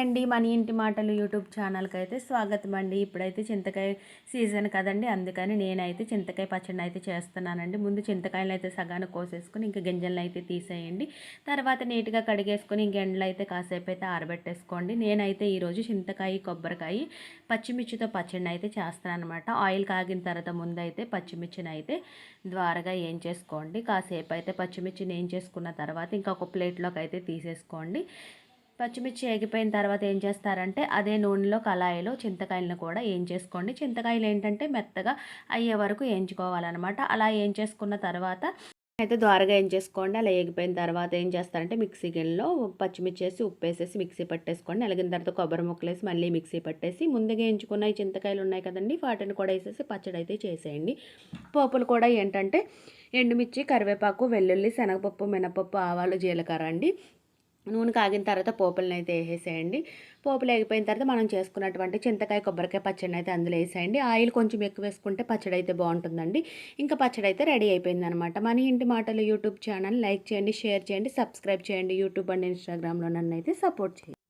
అండి మన ఇంటి మాటలు యూట్యూబ్ ఛానల్కి అయితే స్వాగతం అండి ఇప్పుడైతే చింతకాయ సీజన్ కదండి అందుకని నేనైతే చింతకాయ పచ్చడి అయితే చేస్తున్నానండి. ముందు చింతకాయలు అయితే సగాను కోసేసుకుని ఇంకా గింజలను అయితే తీసేయండి. తర్వాత నీట్గా కడిగేసుకొని ఇంక ఎండలు అయితే కాసేపు అయితే ఆరబెట్టేసుకోండి. నేనైతే ఈరోజు చింతకాయ కొబ్బరికాయ పచ్చిమిర్చితో పచ్చడిని అయితే చేస్తాను అనమాట ఆయిల్ కాగిన తర్వాత ముందు అయితే పచ్చిమిర్చిని అయితే ద్వారగా ఏం చేసుకోండి కాసేపు అయితే పచ్చిమిర్చిని ఏం చేసుకున్న తర్వాత ఇంకొక ప్లేట్లోకి అయితే తీసేసుకోండి. పచ్చిమిర్చి ఎగిపోయిన తర్వాత ఏం చేస్తారంటే అదే నూనెలో కళాయిలో చింతకాయలను కూడా ఏం చేసుకోండి చింతకాయలు ఏంటంటే మెత్తగా అయ్యే వరకు వేయించుకోవాలన్నమాట అలా ఏం చేసుకున్న తర్వాత అయితే ద్వారగా ఏం చేసుకోండి. అలా ఎగిపోయిన తర్వాత ఏం చేస్తారంటే మిక్సీ గిన్నెలో పచ్చిమిర్చి వేసి ఉప్పు వేసేసి మిక్సీ పట్టేసుకోండి. అలాగిన తర్వాత కొబ్బరి ముక్కలు వేసి మళ్ళీ మిక్సీ పట్టేసి ముందుగా వేయించుకున్న ఈ చింతకాయలు ఉన్నాయి కదండి వాటిని కూడా వేసేసి పచ్చడి అయితే చేసేయండి. పోపులు కూడా ఏంటంటే ఎండుమిర్చి కరివేపాకు వెల్లుల్లి శనగపప్పు మినపప్పు ఆవాలు జీలకర్ర అండి. నూనె కాగిన తర్వాత పోపులను అయితే వేసేయండి పోపులు వేగిపోయిన తర్వాత మనం చేసుకున్నటువంటి చింతకాయ కొబ్బరికాయ పచ్చడి అయితే అందులో వేసేయండి. ఆయిల్ కొంచెం ఎక్కువ వేసుకుంటే పచ్చడి అయితే బాగుంటుందండి. ఇంకా పచ్చడి అయితే రెడీ అయిపోయింది అనమాట మన ఇంటి మాటలు యూట్యూబ్ ఛానల్ లైక్ చేయండి షేర్ చేయండి సబ్స్క్రైబ్ చేయండి. యూట్యూబ్ అండ్ ఇన్స్టాగ్రామ్లో నన్ను అయితే సపోర్ట్ చేయండి.